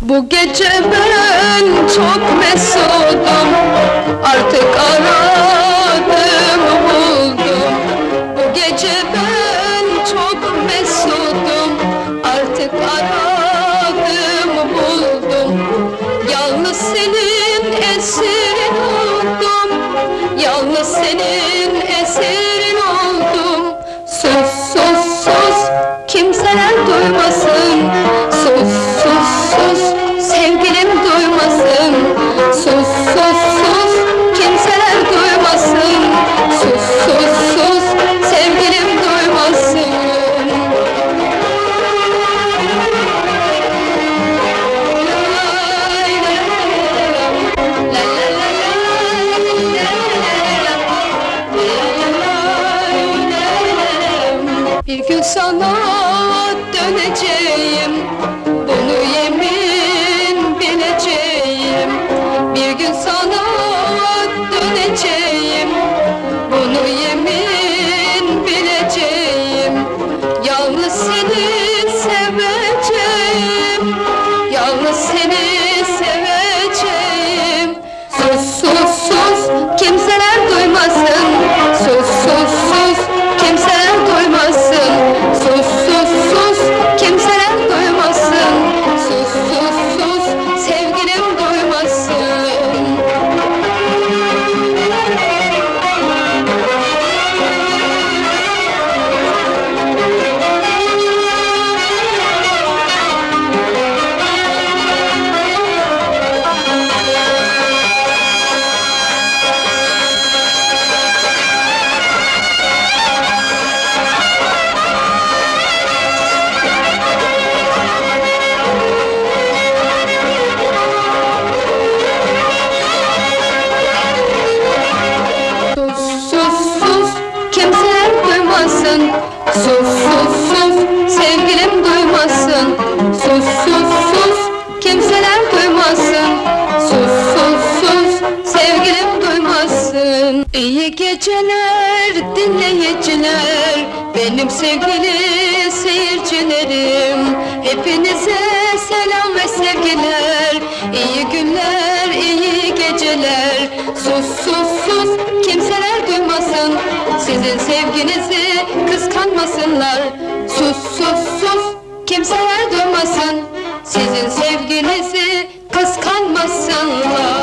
Bu gece ben çok mesudum. Artık aradığımı buldum. Bu gece ben çok mesudum. Artık aradığımı buldum. Yalnız senin esirin oldum. Yalnız senin esirin oldum. Sus sus sus sevgilim duymasın. Sus sus sus kimseler duymasın. Sus sus sus sevgilim duymasın. Bir gün sana döneceğim gün sana döneceğim. Bunu yemin bileceğim. Yalnız seni seveceğim. Yalnız seni seveceğim. Sus sus sus. Kimseler duymasın Sus sus sus sevgilim duymasın. Sus sus sus kimseler duymasın. Sus sus sus sevgilim duymasın. İyi geceler dinleyiciler Benim sevgili seyircilerim. Hepinize selam ve sevgiler. İyi günler, iyi geceler. Sus sus sus kimseler duymasın Sizin sevginizi kıskanmasınlar. Sus sus sus kimseler duymasın. Sizin sevginizi kıskanmasınlar